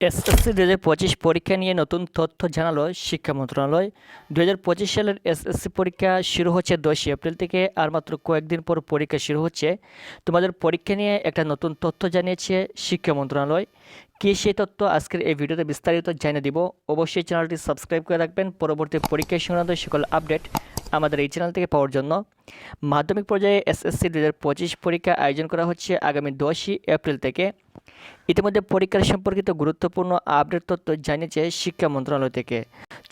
SSC দু হাজার পঁচিশ পরীক্ষা নিয়ে নতুন তথ্য জানালো শিক্ষা মন্ত্রণালয়। দু পঁচিশ সালের এসএসসি পরীক্ষা শুরু হচ্ছে দশই এপ্রিল থেকে, আর মাত্র কয়েকদিন পর পরীক্ষা শুরু হচ্ছে। তোমাদের পরীক্ষা নিয়ে একটা নতুন তথ্য জানিয়েছে শিক্ষা মন্ত্রণালয়। কী সেই তথ্য? আজকের এই ভিডিওতে বিস্তারিত জানিয়ে দিব। অবশ্যই চ্যানেলটি সাবস্ক্রাইব করে রাখবেন। পরবর্তী পরীক্ষা সংক্রান্ত সকল আপডেট আমাদের এই চ্যানেল থেকে পাওয়ার জন্য। মাধ্যমিক পর্যায়ে এসএসসি দু হাজার পঁচিশ পরীক্ষা আয়োজন করা হচ্ছে আগামী দশই এপ্রিল থেকে। ইতিমধ্যে পরীক্ষার সম্পর্কিত গুরুত্বপূর্ণ আপডেট তথ্য জানিয়েছে শিক্ষা মন্ত্রণালয় থেকে।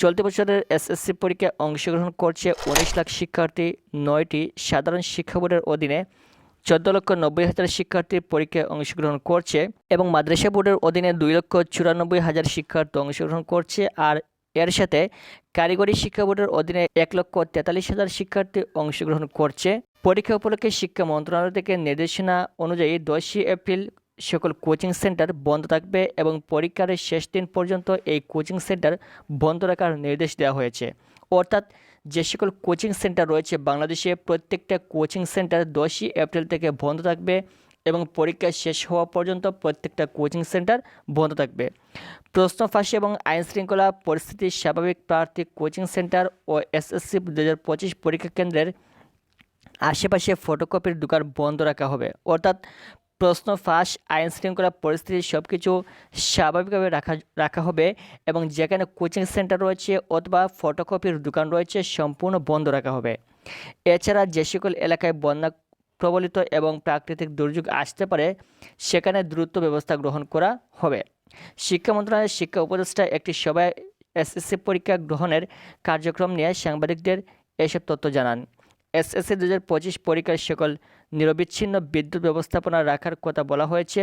চলতি বছরের এসএসসি পরীক্ষায় অংশগ্রহণ করছে উনিশ লাখ শিক্ষার্থী, নয়টি সাধারণ শিক্ষা বোর্ডের অধীনে চোদ্দ লক্ষ নব্বই হাজার শিক্ষার্থী পরীক্ষায় অংশগ্রহণ করছে এবং মাদ্রাসা বোর্ডের অধীনে দুই লক্ষ চুরানব্বই হাজার শিক্ষার্থী অংশগ্রহণ করছে আর এর সাথে কারিগরি শিক্ষা বোর্ডের অধীনে এক লক্ষ তেতাল্লিশ হাজার শিক্ষার্থী অংশগ্রহণ করছে। পরীক্ষা উপলক্ষে শিক্ষা মন্ত্রণালয় থেকে নির্দেশনা অনুযায়ী দশই এপ্রিল সকল কোচিং সেন্টার বন্ধ থাকবে এবং পরীক্ষার শেষ দিন পর্যন্ত এই কোচিং সেন্টার বন্ধ রাখার নির্দেশ দেওয়া হয়েছে। অর্থাৎ যে সকল কোচিং সেন্টার রয়েছে বাংলাদেশে, প্রত্যেকটা কোচিং সেন্টার দশই এপ্রিল থেকে বন্ধ থাকবে এবং পরীক্ষা শেষ হওয়া পর্যন্ত প্রত্যেকটা কোচিং সেন্টার বন্ধ থাকবে। প্রশ্ন ফাঁসি এবং আইন শৃঙ্খলা পরিস্থিতি স্বাভাবিক প্রার্থী কোচিং সেন্টার ও এসএসসি দু হাজার পঁচিশ পরীক্ষা কেন্দ্রের আশেপাশে ফটোকপির দোকান বন্ধ রাখা হবে। অর্থাৎ প্রশ্ন, ফাঁস, আইন শৃঙ্খলা পরিস্থিতি সব কিছু স্বাভাবিকভাবে রাখা রাখা হবে এবং যেখানে কোচিং সেন্টার রয়েছে অথবা ফটোকপির দোকান রয়েছে সম্পূর্ণ বন্ধ রাখা হবে। এছাড়া যে সকল এলাকায় বন্যা প্রবলিত এবং প্রাকৃতিক দুর্যোগ আসতে পারে, সেখানে দ্রুত ব্যবস্থা গ্রহণ করা হবে। শিক্ষা মন্ত্রণালয়ের শিক্ষা উপদেষ্টা একটি সভায় এসএসসি পরীক্ষা গ্রহণের কার্যক্রম নিয়ে সাংবাদিকদের এসব তথ্য জানান। এসএসসি দু হাজার পঁচিশ পরীক্ষার সকল নিরবিচ্ছিন্ন বিদ্যুৎ ব্যবস্থাপনা রাখার কথা বলা হয়েছে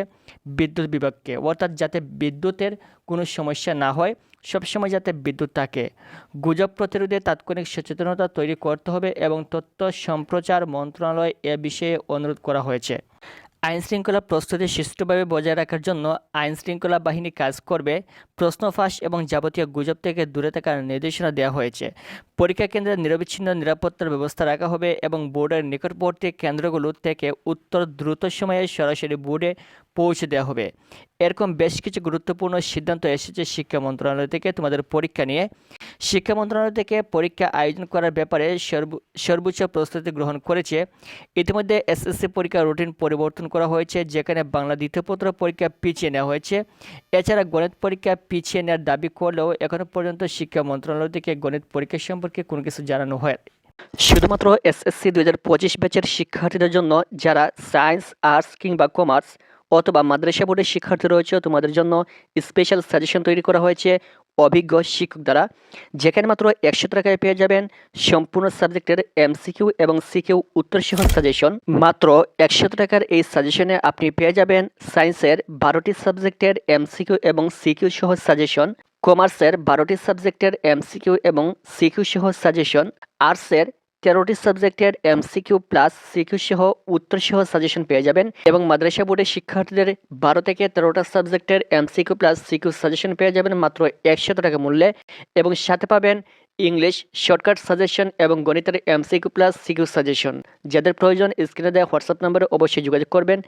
বিদ্যুৎ বিভাগকে। অর্থাৎ যাতে বিদ্যুতের কোনো সমস্যা না হয়, সবসময় যাতে বিদ্যুৎ থাকে। গুজব প্রতিরোধে তাৎক্ষণিক সচেতনতা তৈরি করতে হবে এবং তথ্য সম্প্রচার মন্ত্রণালয় এ বিষয়ে অনুরোধ করা হয়েছে। আইন শৃঙ্খলা প্রস্তুতি সুষ্ঠুভাবে বজায় রাখার জন্য আইন শৃঙ্খলা বাহিনী কাজ করবে, প্রশ্ন ফাঁস এবং যাবতীয় গুজব থেকে দূরে থাকার নির্দেশনা দেওয়া হয়েছে। পরীক্ষা কেন্দ্রে নিরবিচ্ছিন্ন নিরাপত্তার ব্যবস্থা রাখা হবে এবং বোর্ডের নিকটবর্তী কেন্দ্রগুলো থেকে উত্তর দ্রুত সময়ে সরাসরি বোর্ডে পৌঁছে দেওয়া হবে। এরকম বেশ কিছু গুরুত্বপূর্ণ সিদ্ধান্ত এসেছে শিক্ষা মন্ত্রণালয় থেকে। তোমাদের পরীক্ষা নিয়ে শিক্ষা মন্ত্রণালয় থেকে পরীক্ষা আয়োজন করার ব্যাপারে সর্ব- সর্বোচ্চ প্রস্তুতি গ্রহণ করেছে। ইতিমধ্যে এসএসসি পরীক্ষার রুটিন পরিবর্তন করা হয়েছে, যেখানে বাংলা দ্বিতীয়পত্র পরীক্ষা পিছিয়ে নেওয়া হয়েছে। এছাড়া গণিত পরীক্ষা পিছিয়ে নেওয়ার দাবি করলেও এখনও পর্যন্ত শিক্ষা মন্ত্রণালয় থেকে গণিত পরীক্ষা সম্পর্কে কোনো কিছু জানানো হয় শুধুমাত্র এসএসসি দু হাজার পঁচিশ ব্যাচের শিক্ষার্থীদের জন্য যারা সায়েন্স, আর্টস কিংবা কমার্স অথবা মাদ্রাসা বোর্ডের শিক্ষার্থী রয়েছে, তোমাদের জন্য স্পেশাল সাজেশন তৈরি করা হয়েছে অভিজ্ঞ শিক্ষক দ্বারা, যেখানে মাত্র একশো টাকায় পেয়ে যাবেন সম্পূর্ণ সাবজেক্টের এমসিকিউ এবং সিকিউ উত্তরসহ সাজেশন মাত্র একশো টাকার এই সাজেশনে আপনি পেয়ে যাবেন সায়েন্সের বারোটি সাবজেক্টের এমসিকিউ এবং সিকিউ সহ সাজেশন কমার্সের বারোটি সাবজেক্টের এমসিকিউ এবং সিকিউ সহ সাজেশন আর্টসের তেরোটি সাবজেক্টের এমসিকিউ প্লাস সিকিউ সহ উত্তর সহ সাজেশন পেয়ে যাবেন এবং মাদ্রাসা বোর্ডের শিক্ষার্থীদের বারো থেকে তেরোটা সাবজেক্টের এমসিকিউ প্লাস সিকিউ সাজেশন পেয়ে যাবেন মাত্র একশত টাকা মূল্যে এবং সাথে পাবেন ইংলিশ শর্টকাট সাজেশন এবং গণিতের এমসিকিউ প্লাস সিকিউ সাজেশন। যাদের প্রয়োজন স্ক্রিনে দেওয়া হোয়াটসঅ্যাপ নম্বরে অবশ্যই যোগাযোগ করবেন।